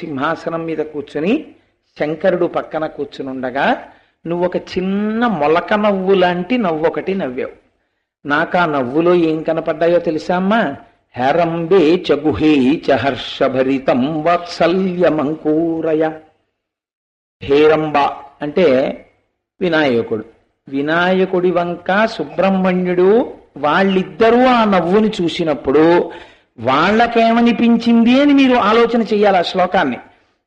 సింహాసనం మీద కూర్చుని శంకరుడు పక్కన కూర్చునుండగా నువ్వు ఒక చిన్న మొలక నవ్వు లాంటి నవ్వు ఒకటి నవ్వావు. నాకు ఆ నవ్వులో ఏం కనపడ్డాయో తెలుసా అమ్మా? హెరంబే చగుహే చహర్షభరితం వాత్సల్యమంకూరయ. హేరంబ అంటే వినాయకుడు. వినాయకుడి వంక సుబ్రహ్మణ్యుడు వాళ్ళిద్దరూ ఆ నవ్వుని చూసినప్పుడు వాళ్ళకేమనిపించింది అని మీరు ఆలోచన చెయ్యాలి ఆ శ్లోకాన్ని.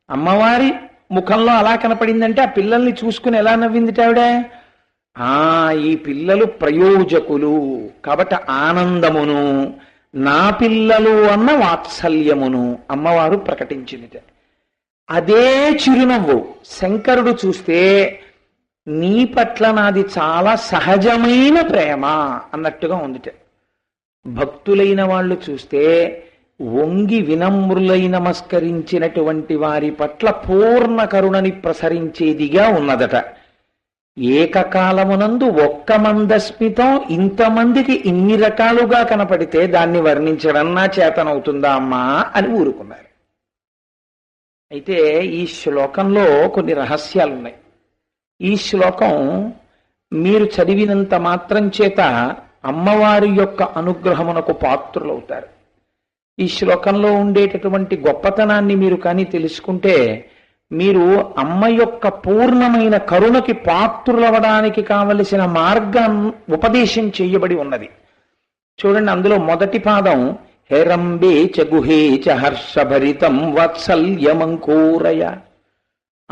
అమ్మవారి ముఖంలో అలా కనపడిందంటే ఆ పిల్లల్ని చూసుకుని ఎలా నవ్వింది ఆవిడ? ఆ ఈ పిల్లలు ప్రయోజకులు. కాబట్టి ఆనందమును నా పిల్లలు అన్న వాత్సల్యమును అమ్మవారు ప్రకటించింది అదే చిరునవ్వు. శంకరుడు చూస్తే నీ పట్ల నాది చాలా సహజమైన ప్రేమ అన్నట్టుగా ఉందిట. భక్తులైన వాళ్ళు చూస్తే వంగి వినమ్రులై నమస్కరించినటువంటి వారి పట్ల పూర్ణ కరుణని ప్రసరించేదిగా ఉన్నదట. ఏకకాలమునందు ఒక్క మందస్మితం ఇంతమందికి ఇన్ని రకాలుగా కనపడితే దాన్ని వర్ణించడం నా చేతనవుతుందా అమ్మా అని ఊరుకున్నారు. అయితే ఈ శ్లోకంలో కొన్ని రహస్యాలు ఉన్నాయి ఈ శ్లోకం మీరు చదివినంత మాత్రం చేత అమ్మవారి యొక్క అనుగ్రహమునకు పాత్రులవుతారు. ఈ శ్లోకంలో ఉండేటటువంటి గొప్పతనాన్ని మీరు కానీ తెలుసుకుంటే మీరు అమ్మ యొక్క పూర్ణమైన కరుణకి పాత్రులవడానికి కావలసిన మార్గం ఉపదేశం చేయబడి ఉన్నది. చూడండి అందులో మొదటి పాదం హేరంబే గుహే చ హర్షభరితం వాత్సల్యమంకూరయ.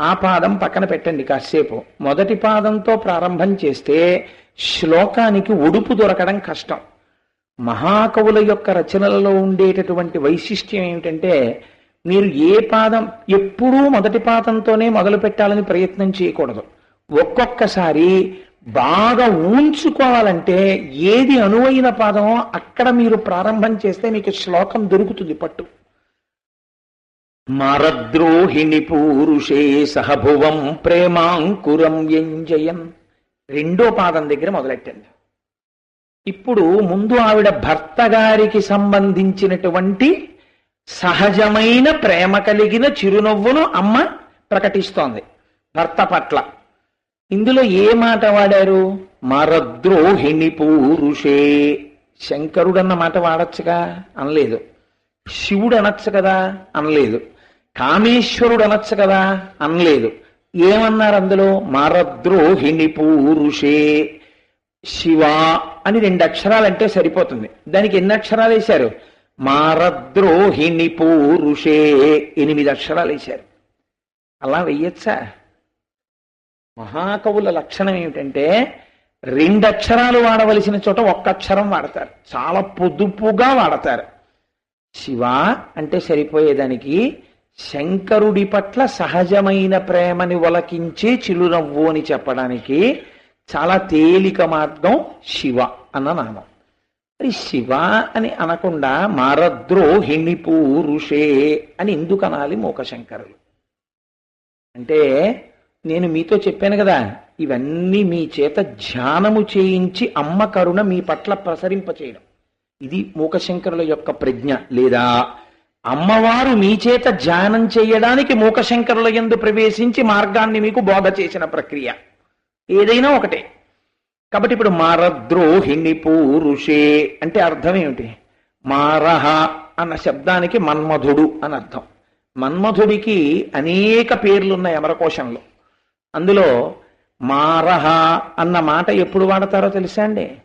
ఆ పాదం పక్కన పెట్టండి కాసేపు. మొదటి పాదంతో ప్రారంభం చేస్తే శ్లోకానికి ఉడుపు దొరకడం కష్టం. మహాకవుల యొక్క రచనలలో ఉండేటటువంటి వైశిష్ట్యం ఏమిటంటే మీరు ఏ పాదం ఎప్పుడూ మొదటి పాదంతోనే మొదలు పెట్టాలని ప్రయత్నం చేయకూడదు. ఒక్కొక్కసారి బాగా ఊంచుకోవాలంటే ఏది అనువైన పాదమో అక్కడ మీరు ప్రారంభం చేస్తే మీకు శ్లోకం దొరుకుతుంది పట్టు. మరద్రోహిణి పూరుషే సహభువం ప్రేమాంకురం వ్యంజయం రెండో పాదం దగ్గర మొదలెట్టండి. ఇప్పుడు ముందు ఆవిడ భర్త గారికి సంబంధించినటువంటి సహజమైన ప్రేమ కలిగిన చిరునవ్వును అమ్మ ప్రకటిస్తోంది భర్త పట్ల. ఇందులో ఏ మాట వాడారు? మరద్రోహిణి పూరుషే. శంకరుడన్న మాట వాడచ్చుగా? అనలేదు. శివుడు అనొచ్చు కదా? అనలేదు. కామేశ్వరుడు అనొచ్చు కదా? అనలేదు. ఏమన్నారు అందులో? మరద్రోహిణి పూరుషే శివ అని రెండు అక్షరాలంటే సరిపోతుంది. దానికి ఎన్ని అక్షరాలు వేశారు? మారద్రోహిణి పూరుషే ఎనిమిది అక్షరాలు వేశారు. అలా వెయ్యొచ్చా మహాకవుల లక్షణం ఏమిటంటే రెండు అక్షరాలు వాడవలసిన చోట ఒక్క అక్షరం వాడతారు. చాలా పొదుపుగా వాడతారు. శివ అంటే సరిపోయేదానికి శంకరుడి పట్ల సహజమైన ప్రేమని వలకించే చిరునవ్వు అని చెప్పడానికి చాలా తేలిక మార్గం శివ అన్న నామం. మరి శివ అని అనకుండా మారద్రోహిణి పూరుషే అని ఎందుకు అనాలి మూకశంకరులు? అంటే నేను మీతో చెప్పాను కదా ఇవన్నీ మీ చేత ధ్యానము చేయించి అమ్మ కరుణ మీ పట్ల ప్రసరింపచేయడం. ఇది మూకశంకరుల యొక్క ప్రజ్ఞ లేదా అమ్మవారు మీ చేత ధ్యానం చేయడానికి మూకశంకరుల ఎందు ప్రవేశించి మార్గాన్ని మీకు బోధ చేసిన ప్రక్రియ. ఏదైనా ఒకటే. కాబట్టి ఇప్పుడు మారద్రోహిణి పూరుషే అంటే అర్థం ఏమిటి? మారహ అన్న శబ్దానికి మన్మధుడు అని అర్థం. మన్మధుడికి అనేక పేర్లున్నాయి అమరకోశంలో. అందులో మారహ అన్న మాట ఎప్పుడు వాడతారో తెలుసా అండి?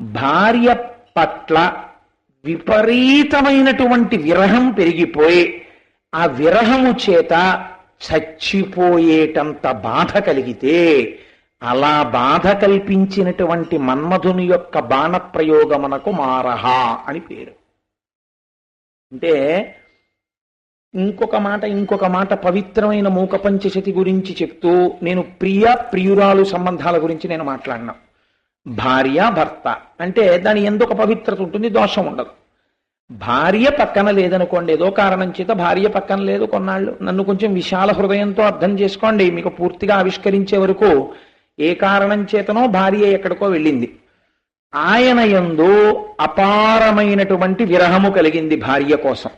భార్య పట్ల విపరీతమైనటువంటి విరహం పెరిగిపోయి ఆ విరహము చేత చచ్చిపోయేటంత బాధ కలిగితే అలా బాధ కల్పించినటువంటి మన్మధుని యొక్క బాణప్రయోగమునకు మారహ అని పేరు. అంటే ఇంకొక మాట ఇంకొక మాట పవిత్రమైన మూక పంచశతి గురించి చెప్తూ నేను ప్రియ ప్రియురాలు సంబంధాల గురించి నేను మాట్లాడినా. భార్య భర్త అంటే దాని ఎందుకు పవిత్రత ఉంటుంది దోషం ఉండదు. భార్య పక్కన లేదనుకోండి ఏదో కారణం చేత భార్య పక్కన లేదు కొన్నాళ్ళు. నన్ను కొంచెం విశాల హృదయంతో అర్థం చేసుకోండి మీకు పూర్తిగా ఆవిష్కరించే వరకు ఏ కారణం చేతనో భార్య ఎక్కడికో వెళ్ళింది. ఆయన యందు అపారమైనటువంటి విరహము కలిగింది భార్య కోసం.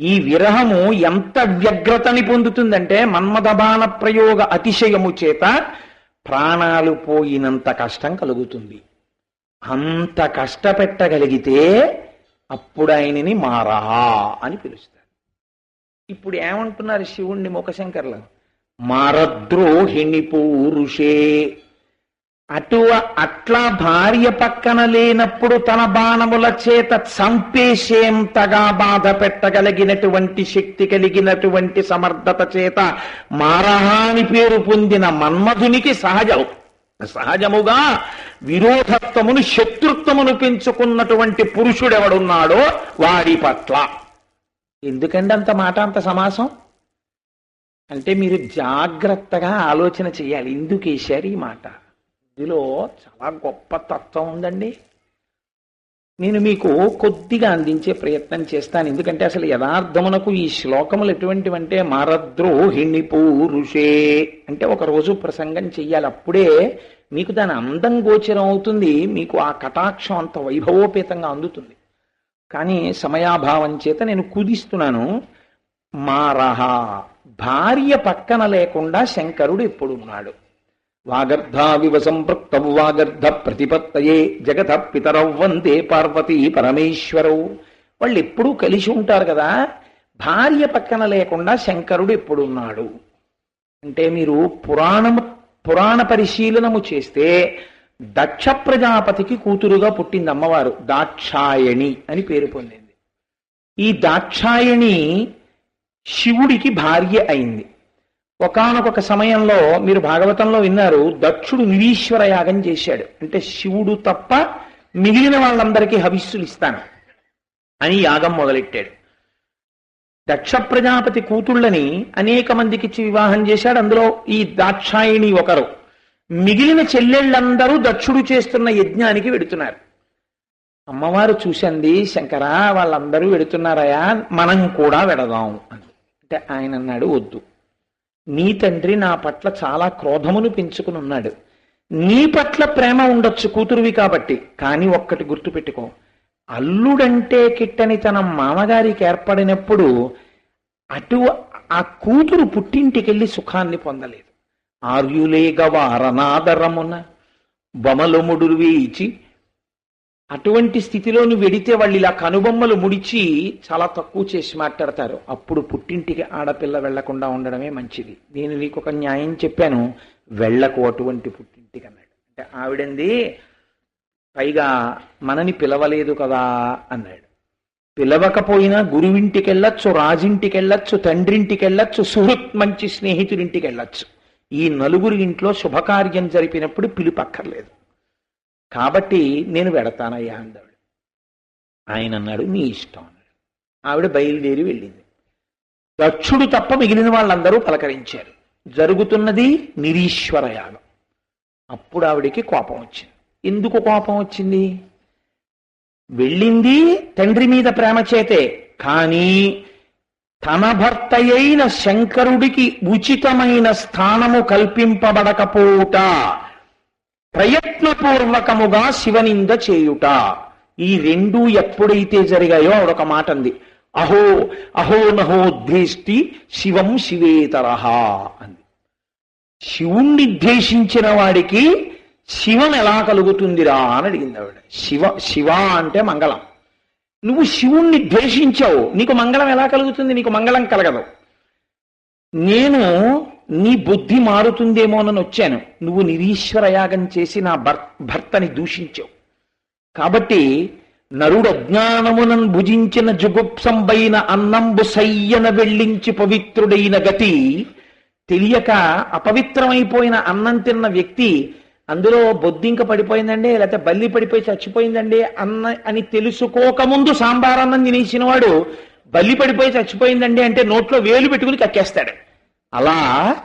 ఈ విరహము ఎంత వ్యగ్రతని పొందుతుందంటే మన్మదబాన ప్రయోగ అతిశయము చేత ప్రాణాలు పోయినంత కష్టం కలుగుతుంది. అంత కష్టపెట్టగలిగితే అప్పుడు ఆయనని మారా అని పిలుస్తారు. ఇప్పుడు ఏమంటున్నారు శివుణ్ణి ముఖశంకర్లు? మారద్రోహిణి పూరుషే అటు అట్లా భార్య పక్కన లేనప్పుడు తన బాణముల చేత చంపేసేంతగా బాధ పెట్టగలిగినటువంటి శక్తి కలిగినటువంటి సమర్థత చేత మారహాని పేరు పొందిన మన్మధునికి సహజం. సహజముగా విరోధత్వమును శత్రుత్వమును పెంచుకున్నటువంటి పురుషుడెవడున్నాడో వాడి పట్ల. ఎందుకండి అంత మాట అంత సమాసం? అంటే మీరు జాగ్రత్తగా ఆలోచన చేయాలి. ఎందుకు వేశారు ఈ మాట? ఇందులో చాలా గొప్ప తత్వం ఉందండి. నేను మీకు కొద్దిగా అందించే ప్రయత్నం చేస్తాను. ఎందుకంటే అసలు యథార్థమునకు ఈ శ్లోకములు ఎటువంటివంటే మరద్రోహిణి పూరుషే అంటే ఒక రోజు ప్రసంగం చెయ్యాలి. అప్పుడే మీకు దాని అందం గోచరం అవుతుంది. మీకు ఆ కటాక్షం అంత వైభవోపేతంగా అందుతుంది. కానీ సమయాభావం చేత నేను కుదిస్తున్నాను. మారహ భార్య పక్కన లేకుండా శంకరుడు ఎప్పుడున్నాడు? వాగర్ధావివ సంపృక్త వాగర్ధ ప్రతిపత్తయే జగత పితరౌ వందే పార్వతీ పరమేశ్వరౌ. వాళ్ళు ఎప్పుడూ కలిసి ఉంటారు కదా భార్య పక్కన లేకుండా శంకరుడు ఎప్పుడున్నాడు అంటే మీరు పురాణము పురాణ పరిశీలనము చేస్తే దక్ష ప్రజాపతికి కూతురుగా పుట్టింది అమ్మవారు దాక్షాయణి అని పేరు పొందింది. ఈ దాక్షాయణి శివుడికి భార్య అయింది. ఒకానొక సమయంలో మీరు భాగవతంలో విన్నారు దక్షుడు నిరీశ్వర యాగం చేశాడు. అంటే శివుడు తప్ప మిగిలిన వాళ్ళందరికీ హవిస్సులు ఇస్తాను అని యాగం మొదలెట్టాడు. దక్ష ప్రజాపతి కూతుళ్ళని అనేక మందికి ఇచ్చి వివాహం చేశాడు. అందులో ఈ దాక్షాయిణి ఒకరు. మిగిలిన చెల్లెళ్ళందరూ దక్షుడు చేస్తున్న యజ్ఞానికి వెడుతున్నారు. అమ్మవారు చూసింది శంకరా వాళ్ళందరూ వెడుతున్నారయా? మనం కూడా వెడదాం అని అంటే ఆయన అన్నాడు వద్దు. నీ తండ్రి నా పట్ల చాలా క్రోధమును పెంచుకుని ఉన్నాడు. నీ పట్ల ప్రేమ ఉండొచ్చు కూతురువి కాబట్టి కానీ ఒక్కటి గుర్తుపెట్టుకో. అల్లుడంటే కిట్టని తన మామగారికి ఏర్పడినప్పుడు అటు ఆ కూతురు పుట్టింటికెళ్ళి సుఖాన్ని పొందలేదు. ఆర్యులేగవారనాదరమున బొమలముడు వేయిచి అటువంటి స్థితిలో నువ్వు వెడితే వాళ్ళు ఇలా కనుబొమ్మలు ముడిచి చాలా తక్కువ చేసి మాట్లాడతారు. అప్పుడు పుట్టింటికి ఆడపిల్ల వెళ్ళకుండా ఉండడమే మంచిది. నేను నీకు ఒక న్యాయం చెప్పాను. వెళ్ళకు అటువంటి పుట్టింటికి అన్నాడు. అంటే ఆవిడంది పైగా మనని పిలవలేదు కదా అన్నాడు. పిలవకపోయినా గురువింటికి వెళ్ళొచ్చు రాజింటికి వెళ్ళొచ్చు తండ్రింటికి వెళ్ళొచ్చు సుహృత్ మంచి స్నేహితుడింటికి వెళ్ళొచ్చు ఈ నలుగురి ఇంట్లో శుభకార్యం జరిపినప్పుడు పిలుపక్కర్లేదు కాబట్టి నేను వెడతానయ్యా అందావిడ. ఆయన అన్నాడు నీ ఇష్టం అన్నాడు. ఆవిడ బయలుదేరి వెళ్ళింది. దక్షుడు తప్ప మిగిలిన వాళ్ళందరూ పలకరించారు. జరుగుతున్నది నిరీశ్వర యాగం. అప్పుడు ఆవిడికి కోపం వచ్చింది. ఎందుకు కోపం వచ్చింది? వెళ్ళింది తండ్రి మీద ప్రేమ చేతే కానీ తన భర్త అయిన శంకరుడికి ఉచితమైన స్థానము కల్పింపబడకపోవుట ప్రయత్నపూర్వకముగా శివనింద చేయుట. ఈ రెండు ఎప్పుడైతే జరిగాయో ఆవిడొక మాట అంది అహో అహో నహో ద్వేష్టి శివం శివేతరహ అంది. శివుణ్ణి ద్వేషించిన వాడికి శివం ఎలా కలుగుతుందిరా అని అడిగింది ఆవిడ. శివ శివ అంటే మంగళం. నువ్వు శివుణ్ణి ద్వేషించావు నీకు మంగళం ఎలా కలుగుతుంది? నీకు మంగళం కలగదు. నేను నీ బుద్ధి మారుతుందేమోనని వచ్చాను. నువ్వు నిరీశ్వర యాగం చేసి నా భర్ భర్తని దూషించావు. కాబట్టి నరుడు అజ్ఞానమునన్ భుజించిన జుగుప్సంబైన అన్నంబు సయ్యన వెళ్ళించి పవిత్రుడైన గతి తెలియక అపవిత్రమైపోయిన అన్నం తిన్న వ్యక్తి అందులో బొద్దింక పడిపోయిందండి లేకపోతే బల్లి పడిపోయి చచ్చిపోయిందండి అన్న అని తెలుసుకోకముందు సాంబారన్నం తినేసిన వాడు బల్లి పడిపోయి చచ్చిపోయిందండి అంటే నోట్లో వేలు పెట్టుకుని కక్కేస్తాడు. అలా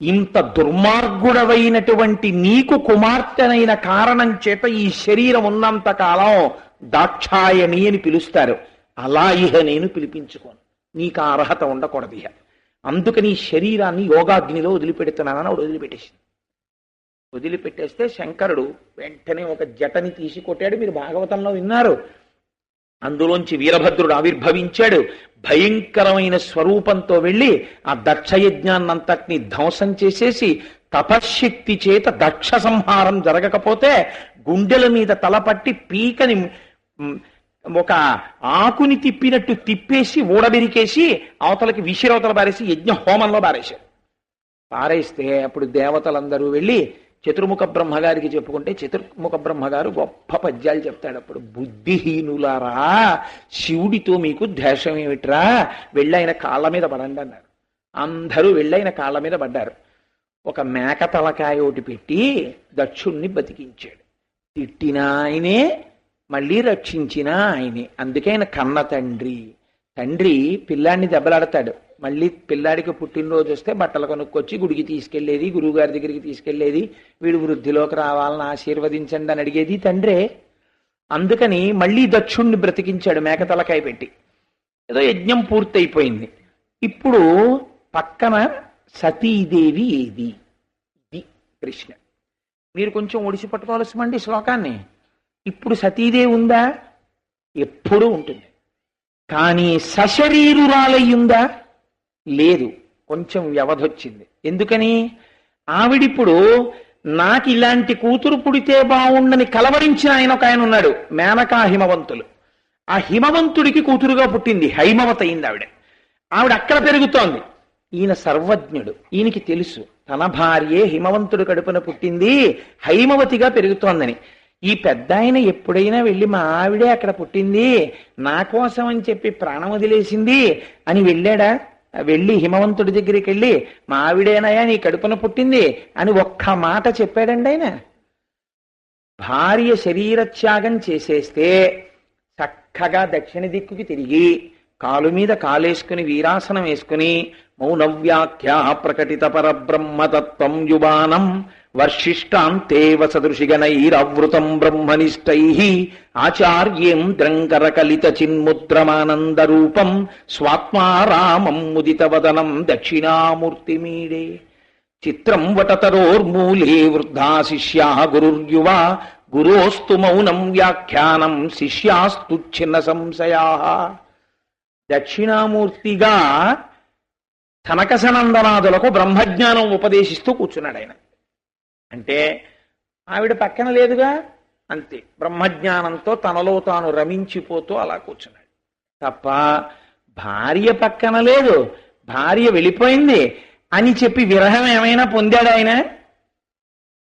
ఇంత దుర్మార్గుడవైనటువంటి నీకు కుమార్తెనైన కారణం చేత ఈ శరీరం ఉన్నంత కాలం దాక్షాయణి అని పిలుస్తారు. అలా ఇహ నేను పిలిపించుకోను. నీకు ఆ అర్హత ఉండకూడదు ఇహ. అందుకని ఈ శరీరాన్ని యోగాగ్నిలో వదిలిపెడుతున్నానని ఆవిడ వదిలిపెట్టేసింది. వదిలిపెట్టేస్తే శంకరుడు వెంటనే ఒక జటని తీసి కొట్టాడు. మీరు భాగవతంలో విన్నారు. అందులోంచి వీరభద్రుడు ఆవిర్భవించాడు. భయంకరమైన స్వరూపంతో వెళ్ళి ఆ దక్షయజ్ఞాన్నంతటిని ధ్వంసం చేసేసి తపశ్శక్తి చేత దక్ష సంహారం జరగకపోతే గుండెల మీద తలపట్టి పీకని ఒక ఆకుని తిప్పినట్టు తిప్పేసి ఊడబెరికేసి అవతలకి విసిరవతల బారేసి యజ్ఞ హోమంలో బారేశారు పారేస్తే అప్పుడు దేవతలందరూ వెళ్ళి చతుర్ముఖ బ్రహ్మగారికి చెప్పుకుంటే చతుర్ముఖ బ్రహ్మగారు గొప్ప పద్యాలు చెప్తాడు అప్పుడు. బుద్ధిహీనులారా శివుడితో మీకు ద్వేషం ఏమిట్రా? వెళ్ళైన కాళ్ళ మీద పడండి అన్నారు. అందరూ వెళ్ళైన కాళ్ళ మీద పడ్డారు. ఒక మేక తలకాయ ఒకటి పెట్టి దక్షుణ్ణి బతికించాడు. తిట్టిన ఆయనే మళ్ళీ రక్షించిన ఆయనే. అందుకే ఆయన కన్న తండ్రి. తండ్రి పిల్లాన్ని దెబ్బలాడతాడు. మళ్ళీ పిల్లాడికి పుట్టినరోజు వస్తే బట్టలు కొనుక్కొచ్చి గుడికి తీసుకెళ్ళేది గురువుగారి దగ్గరికి తీసుకెళ్ళేది వీడు వృద్ధిలోకి రావాలని ఆశీర్వదించండి అని అడిగేది తండ్రే. అందుకని మళ్ళీ దక్షుణ్ణి బ్రతికించాడు మేక తలకాయ పెట్టి. ఏదో యజ్ఞం పూర్తయిపోయింది. ఇప్పుడు పక్కన సతీదేవి ఏది? ఇది కృష్ణ మీరు కొంచెం ఒడిసి పట్టుకోవాల్సిమండి శ్లోకాన్ని. ఇప్పుడు సతీదేవి ఉందా? ఎప్పుడూ ఉంటుంది. కానీ సశరీరురాలయ్యుందా? లేదు. కొంచెం వ్యవధొచ్చింది. ఎందుకని? ఆవిడిప్పుడు నాకు ఇలాంటి కూతురు పుడితే బాగుండని కలవరించిన ఆయన ఒక ఆయన ఉన్నాడు మేనకా హిమవంతులు. ఆ హిమవంతుడికి కూతురుగా పుట్టింది హైమవత అయింది ఆవిడ ఆవిడ అక్కడ పెరుగుతోంది. ఈయన సర్వజ్ఞుడు. ఈయనకి తెలుసు తన భార్యే హిమవంతుడు కడుపున పుట్టింది హైమవతిగా పెరుగుతోందని. ఈ పెద్ద ఆయన ఎప్పుడైనా వెళ్ళి మా ఆవిడే అక్కడ పుట్టింది నా కోసం అని చెప్పి ప్రాణం వదిలేసింది అని వెళ్ళాడా? వెళ్ళి హిమవంతుడి దగ్గరికి వెళ్ళి మా ఆవిడేనాయా నీ కడుపున పుట్టింది అని ఒక్క మాట చెప్పాడండి ఆయన. భార్య శరీరత్యాగం చేసేస్తే చక్కగా దక్షిణ దిక్కుకి తిరిగి కాలు మీద కాలేసుకుని వీరాసనం వేసుకుని మౌనవ్యాఖ్యా ప్రకటిత పరబ్రహ్మతత్వం యువానం వర్షిష్టాంతే సదృశిగణైరవృతం బ్రహ్మనిష్టై ఆచార్యేం ద్రంకరకలిత చిన్ముద్రమానంద రూపం స్వాత్మారామం ముదితవదనం దక్షిణామూర్తిమీడే. చిత్రం వటతరోర్మూలే వృద్ధా శిష్యా గురుర్యువా గురోస్తు మౌనం వ్యాఖ్యానం శిష్యాస్తు చిన్న సంశయా. దక్షిణామూర్తిగా కనకసనందనాదులకు బ్రహ్మజ్ఞానం ఉపదేశిస్తూ కూర్చున్నాడు ఆయన అంటే ఆవిడ పక్కన లేదుగా? అంతే. బ్రహ్మజ్ఞానంతో తనలో తాను రమించిపోతూ అలా కూర్చున్నాడు. తప్ప భార్య పక్కన లేదు. భార్య వెళ్ళిపోయింది అని చెప్పి విరహం ఏమైనా పొందాడు ఆయన?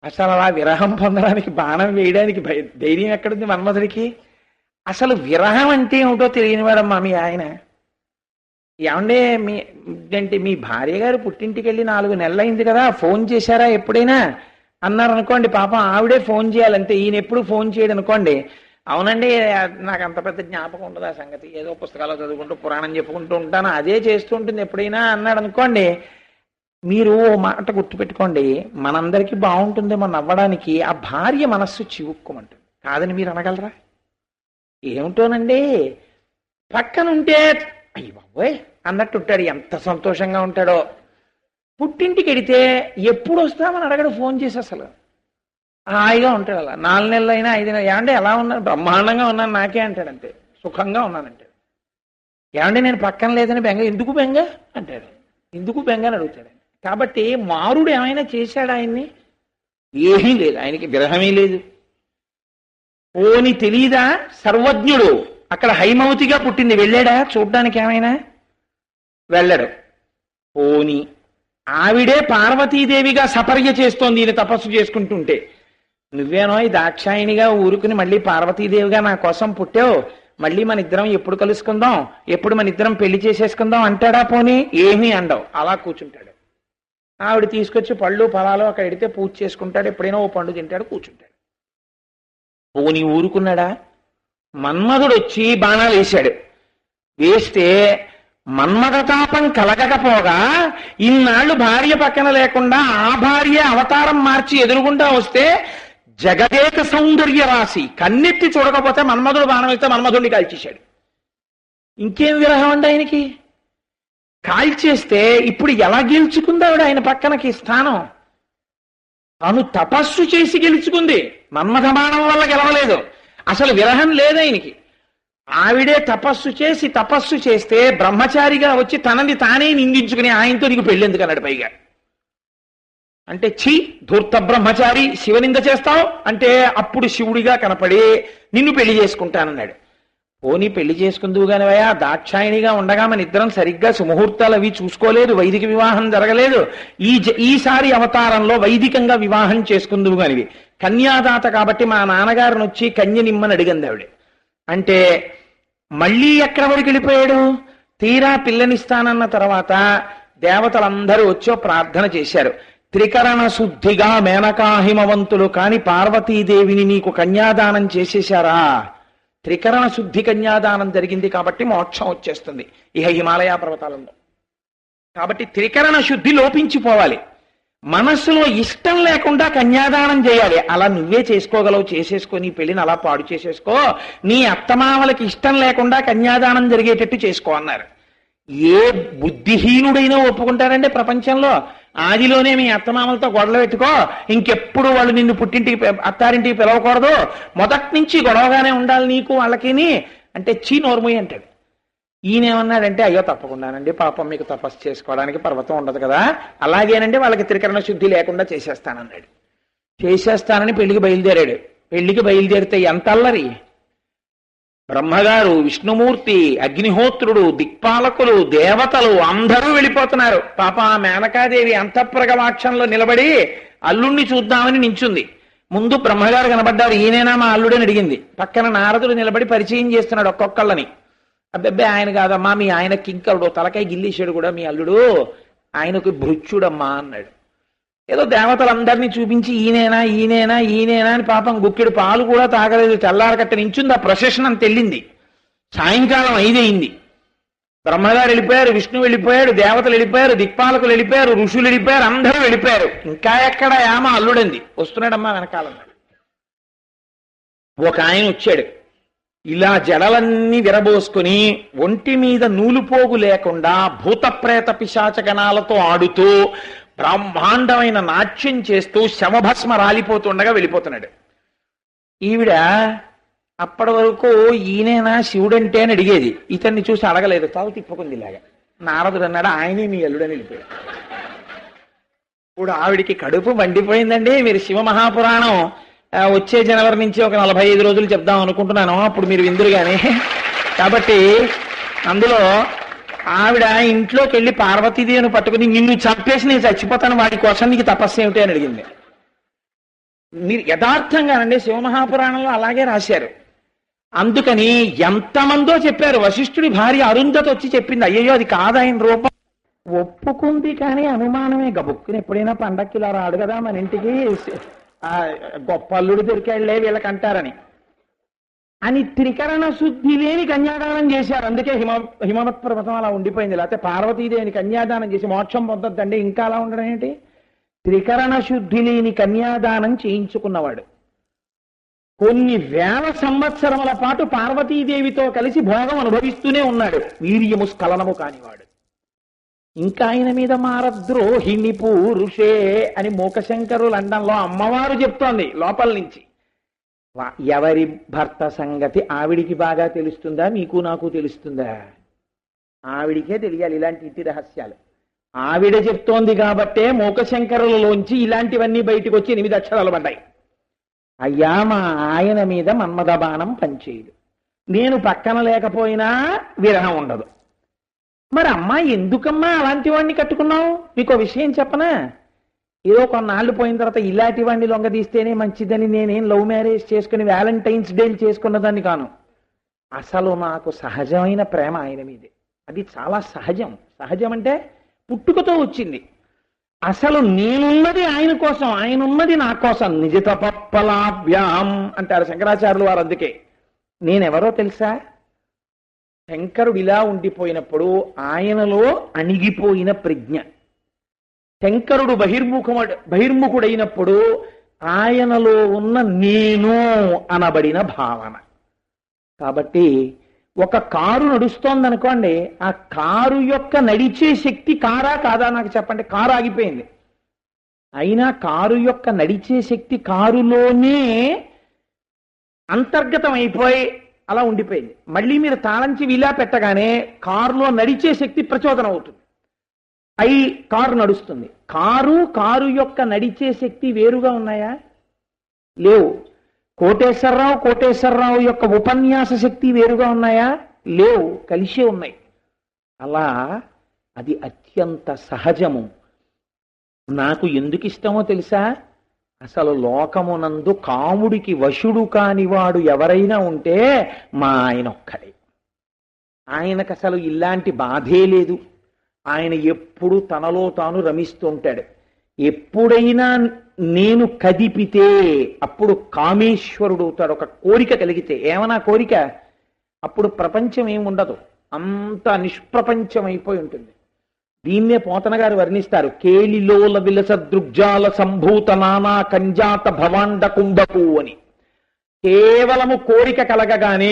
అసలు అలా విరహం పొందడానికి బాణం వేయడానికి ధైర్యం ఎక్కడుంది మన్మధుడికి? అసలు విరహం అంటే ఏమిటో తెలియనివాడమ్మా మీ ఆయన. ఏమండే మీ అంటే మీ భార్య గారు పుట్టింటికి వెళ్ళి నాలుగు నెలలైంది కదా ఫోన్ చేశారా ఎప్పుడైనా? అన్నారు అనుకోండి పాపం ఆవిడే ఫోన్ చేయాలంటే ఈయన ఎప్పుడు ఫోన్ చేయడు అనుకోండి అవునండి నాకు అంత పెద్ద జ్ఞాపకం ఉండదు ఆ సంగతి. ఏదో పుస్తకాలు చదువుకుంటూ పురాణం చెప్పుకుంటూ ఉంటాను అదే చేస్తూ ఉంటుంది ఎప్పుడైనా అన్నాడు అనుకోండి మీరు ఓ మాట గుర్తుపెట్టుకోండి మనందరికీ బాగుంటుంది మనం నవ్వడానికి ఆ భార్య మనస్సు చివుక్కుమంటుంది. కాదని మీరు అనగలరా? ఏమిటోనండి పక్కనుంటే అయ్యి బాబోయ్ అన్నట్టు ఉంటాడు ఎంత సంతోషంగా ఉంటాడో. పుట్టింటికి వెడితే ఎప్పుడు వస్తామని అడగడు ఫోన్ చేసి అసలు. హాయిగా ఉంటాడు అలా. నాలుగు నెలలు అయినా ఐదు నెలలు ఏమంటే ఎలా ఉన్నాను? బ్రహ్మాండంగా ఉన్నాను నాకే అంటాడు అంతే. సుఖంగా ఉన్నానంటాడు ఏమంటే నేను పక్కన లేదని బెంగ ఎందుకు బెంగ? అంటాడు. ఎందుకు బెంగ అని అడుగుతాడు. కాబట్టి మారుడు ఏమైనా చేశాడు ఆయన్ని? ఏమీ లేదు. ఆయనకి విరహమే లేదు. ఓని తెలీదా? సర్వజ్ఞుడు. అక్కడ హైమవతిగా పుట్టింది. వెళ్ళాడా? చూడ్డానికి ఏమైనా? వెళ్ళడు. ఓని ఆవిడే పార్వతీదేవిగా సపర్య చేస్తోంది ఈయన తపస్సు చేసుకుంటుంటే. నువ్వేనో ఈ దాక్షాయినిగా ఊరుకుని మళ్ళీ పార్వతీదేవిగా నా కోసం పుట్టావు. మళ్ళీ మన ఇద్దరం ఎప్పుడు కలుసుకుందాం? ఎప్పుడు మన ఇద్దరం పెళ్ళి చేసేసుకుందాం అంటాడా పోనీ? ఏమీ అండవు. అలా కూర్చుంటాడు ఆవిడ తీసుకొచ్చి పళ్ళు ఫలాలు అక్కడ ఎడితే పూజ చేసుకుంటాడు. ఎప్పుడైనా ఓ పండు తింటాడు కూర్చుంటాడు పోనీ ఊరుకున్నాడా? మన్మధుడు వచ్చి బాణాలు వేశాడు. వేస్తే మన్మథతాపం కలగకపోగా ఇన్నాళ్ళు భార్య పక్కన లేకుండా ఆ భార్య అవతారం మార్చి ఎదురుగుండా వస్తే జగదేక సౌందర్య రాశి కన్నెత్తి చూడకపోతే మన్మధుడు బాణం వేస్తే మన్మధుడిని కాల్చేశాడు. ఇంకేం విరహం అండి ఆయనకి? కాల్చేస్తే ఇప్పుడు ఎలా గెలుచుకుందావిడ ఆయన పక్కనకి స్థానం? తను తపస్సు చేసి గెలుచుకుంది. మన్మథ బాణం వల్ల గెలవలేదు. అసలు విరహం లేదు ఆయనకి. ఆవిడే తపస్సు చేసి తపస్సు చేస్తే బ్రహ్మచారిగా వచ్చి తనని తానే నిందించుకుని ఆయనతో నీకు పెళ్ళెందుకు అన్నాడు పైగా. అంటే ఛీ ధూర్త బ్రహ్మచారి శివనింద చేస్తావు? అంటే అప్పుడు శివుడిగా కనపడి నిన్ను పెళ్ళి చేసుకుంటానన్నాడు. పోనీ పెళ్ళి చేసుకుందువు కానివయా దాక్షాయణిగా ఉండగా మన ఇద్దరం సరిగ్గా సుముహూర్తాలు అవి చూసుకోలేదు వైదిక వివాహం జరగలేదు. ఈ జ- ఈసారి అవతారంలో వైదికంగా వివాహం చేసుకుందువు కానివి కన్యాదాత కాబట్టి మా నాన్నగారిని వచ్చి కన్య నిమ్మని అడిగింది ఆవిడ. అంటే మళ్ళీ ఎక్కడ వరకు వెళ్ళిపోయాడు తీరా పిల్లనిస్తానన్న తర్వాత దేవతలందరూ వచ్చో ప్రార్థన చేశారు. త్రికరణ శుద్ధిగా మేనకాహిమవంతులు కాని పార్వతీదేవిని నీకు కన్యాదానం చేసేశారా? త్రికరణ శుద్ధి కన్యాదానం జరిగింది కాబట్టి మోక్షం వచ్చేస్తుంది. ఇహ హిమాలయ పర్వతాలలో. కాబట్టి త్రికరణ శుద్ధి లోపించిపోవాలి. మనస్సులో ఇష్టం లేకుండా కన్యాదానం చేయాలి. అలా నువ్వే చేసుకోగలవు చేసేసుకో నీ పెళ్ళిని అలా పాడు చేసేసుకో. నీ అత్తమామలకి ఇష్టం లేకుండా కన్యాదానం జరిగేటట్టు చేసుకో అన్నారు. ఏ బుద్ధిహీనుడైనా ఒప్పుకుంటారండి ప్రపంచంలో. ఆదిలోనే మీ అత్తమామలతో గొడవలు పెట్టుకో. ఇంకెప్పుడు వాళ్ళు నిన్ను పుట్టింటికి అత్తారింటికి పిలవకూడదు. మొదటి నుంచి గొడవగానే ఉండాలి నీకు వాళ్ళకిని. అంటే చీ నోర్మయ్య అంటాడు. ఈయనేమన్నాడంటే అయ్యో తప్పకుండానండి పాపం మీకు తపస్సు చేసుకోవడానికి పర్వతం ఉండదు కదా. అలాగేనండి వాళ్ళకి త్రికరణ శుద్ధి లేకుండా చేసేస్తానన్నాడు. చేసేస్తానని పెళ్ళికి బయలుదేరాడు. పెళ్ళికి బయలుదేరితే ఎంత అల్లరి బ్రహ్మగారు విష్ణుమూర్తి అగ్నిహోత్రుడు దిక్పాలకులు దేవతలు అందరూ వెళ్ళిపోతున్నారు. పాప ఆ మేనకాదేవి అంతఃప్రగవాక్షంలో నిలబడి అల్లుణ్ణి చూద్దామని నించుంది. ముందు బ్రహ్మగారు కనబడ్డారు ఈయనేనా మా అల్లుడని అడిగింది. పక్కన నారదుడు నిలబడి పరిచయం చేస్తున్నాడు ఒక్కొక్కళ్ళని. అబ్బెబ్బే ఆయన కాదమ్మా మీ ఆయన కింకరుడు తలకాయ గిల్లేశాడు కూడా మీ అల్లుడు. ఆయనకు భృత్యుడమ్మా అన్నాడు. ఏదో దేవతలందరినీ చూపించి ఈయనేనా ఈయనేనా ఈయనేనా అని పాపం గుక్కెడు పాలు కూడా తాగలేదు. తెల్లారకట్ట నించుంది ఆ ప్రొసెషన్ తెల్లింది. సాయంకాలం ఐదయింది. బ్రహ్మగారు వెళ్ళిపోయారు విష్ణు వెళ్ళిపోయాడు దేవతలు వెళ్ళిపోయారు దిక్పాలకులు వెళ్ళిపోయారు ఋషులు వెళ్ళిపోయారు అందరూ వెళ్ళిపోయారు. ఇంకా ఎక్కడ యామ అల్లుడంది. వస్తున్నాడమ్మా వెనకాలన్నాడు ఒక ఆయన వచ్చాడు. ఇలా జడలన్నీ విరబోసుకుని ఒంటి మీద నూలుపోగు లేకుండా భూత ప్రేత పిశాచ ఆడుతూ బ్రహ్మాండమైన నాట్యం చేస్తూ శవభస్మ రాలిపోతుండగా వెళ్ళిపోతున్నాడు. ఈవిడ అప్పటి వరకు ఈయనేనా శివుడంటే అని అడిగేది. ఇతన్ని చూసి అడగలేదు. తల తిప్పుకుంది ఇలాగా. నారదుడు అన్నాడు ఆయనే మీ అల్లుడని వెళ్ళిపోయాడు. ఇప్పుడు ఆవిడికి కడుపు మండిపోయిందండి. మీరు శివ మహాపురాణం వచ్చే జనవరి నుంచి ఒక నలభై ఐదు రోజులు చెప్దాం అనుకుంటున్నాను. అప్పుడు మీరు విందురు కానీ కాబట్టి అందులో ఆవిడ ఇంట్లోకి వెళ్ళి పార్వతీదేవిని పట్టుకుని నిన్ను చంపేసి నేను చచ్చిపోతాను వాడి కోసం నీకు తపస్సు ఏమిటి అని అడిగింది. మీరు యథార్థంగానండి శివమహాపురాణంలో అలాగే రాశారు. అందుకని ఎంతమందో చెప్పారు. వశిష్ఠుడి భార్య అరుంధతి వచ్చి చెప్పింది అయ్యో అది కాదాయన రూపం? ఒప్పుకుంది కానీ అనుమానమే గబుక్కుని ఎప్పుడైనా పండక్కి ఇలా రాడు కదా మన ఇంటికి. గొప్ప అల్లుడు దొరికాడులే వీళ్ళకంటారని. అని త్రికరణ శుద్ధి లేని కన్యాదానం చేశారు. అందుకే హిమ హిమవత్ పర్వతం అలా ఉండిపోయింది. లేకపోతే పార్వతీదేవిని కన్యాదానం చేసి మోక్షం పొందొద్దండి ఇంకా అలా ఉండడం ఏంటి? త్రికరణ శుద్ధి లేని కన్యాదానం చేయించుకున్నవాడు. కొన్ని వేల సంవత్సరముల పాటు పార్వతీదేవితో కలిసి భోగం అనుభవిస్తూనే ఉన్నాడు. వీర్యము స్ఖలనము కానివాడు. ఇంకా ఆయన మీద మారద్రోహిణి పూరుషే అని మూకశంకరులు లండన్లో అమ్మవారు చెప్తోంది లోపల నుంచి. వా- ఎవరి భర్త సంగతి ఆవిడికి బాగా తెలుస్తుందా? మీకు నాకు తెలుస్తుందా? ఆవిడికే తెలియాలి ఇలాంటి ఇంటి రహస్యాలు. ఆవిడ చెప్తోంది కాబట్టే మూకశంకరులలోంచి ఇలాంటివన్నీ బయటకు వచ్చి ఎనిమిది అక్షరాలు పడ్డాయి. అయ్యా మా ఆయన మీద మన్మద బాణం పనిచేయదు. నేను పక్కన లేకపోయినా విరహం ఉండదు. మరి అమ్మా ఎందుకమ్మా అలాంటి వాడిని కట్టుకున్నావు? మీకు విషయం చెప్పనా? ఏదో కొన్నాళ్ళు పోయిన తర్వాత ఇలాంటి వాడిని లొంగ తీస్తేనే మంచిదని నేనేం లవ్ మ్యారేజ్ చేసుకుని వ్యాలంటైన్స్ డే చేసుకున్నదాన్ని కాను. అసలు నాకు సహజమైన ప్రేమ ఆయన మీదే. అది చాలా సహజం. సహజం అంటే పుట్టుకతో వచ్చింది. అసలు నేనున్నది ఆయన కోసం ఆయన ఉన్నది నా కోసం. నిజత పప్పలాభ్యాం అంటారు శంకరాచార్యులు వారు అందుకే. నేనెవరో తెలుసా? శంకరుడు ఇలా ఉండిపోయినప్పుడు ఆయనలో అణిగిపోయిన ప్రజ్ఞ. శంకరుడు బహిర్ముఖమ బహిర్ముఖుడైనప్పుడు ఆయనలో ఉన్న నేను అనబడిన భావన. కాబట్టి ఒక కారు నడుస్తోందనుకోండి ఆ కారు యొక్క నడిచే శక్తి కారా కాదా నాకు చెప్పండి? కారు ఆగిపోయింది. అయినా కారు యొక్క నడిచే శక్తి కారులోనే అంతర్గతం అయిపోయి అలా ఉండిపోయింది. మళ్ళీ మీరు తాళం చెవి ఇలా పెట్టగానే కారులో నడిచే శక్తి ప్రచోదనం అవుతుంది. అయి కారు నడుస్తుంది. కారు కారు యొక్క నడిచే శక్తి వేరుగా ఉన్నాయా? లేవు. కోటేశ్వరరావు కోటేశ్వరరావు యొక్క ఉపన్యాస శక్తి వేరుగా ఉన్నాయా? లేవు. కలిసే ఉన్నాయి. అలా అది అత్యంత సహజము. నాకు ఎందుకు ఇష్టమో తెలుసా? అసలు లోకమునందు కాముడికి వశుడు కానివాడు ఎవరైనా ఉంటే మా ఆయన ఒక్కడే ఆయనకు అసలు ఇలాంటి బాధే లేదు. ఆయన ఎప్పుడు తనలో తాను రమిస్తూ ఉంటాడు ఎప్పుడైనా నేను కదిపితే అప్పుడు కామేశ్వరుడు అవుతాడు. ఒక కోరిక కలిగితే. ఏమన్నా కోరిక? అప్పుడు ప్రపంచం ఏముండదు అంత నిష్ప్రపంచమైపోయి ఉంటుంది. దీన్నే పోతన గారు వర్ణిస్తారు. కేలిలోల విలస దృగ్జాల సంభూత నానా కంజాత భవాండ కుంభకు అని కేవలము కోరిక కలగగానే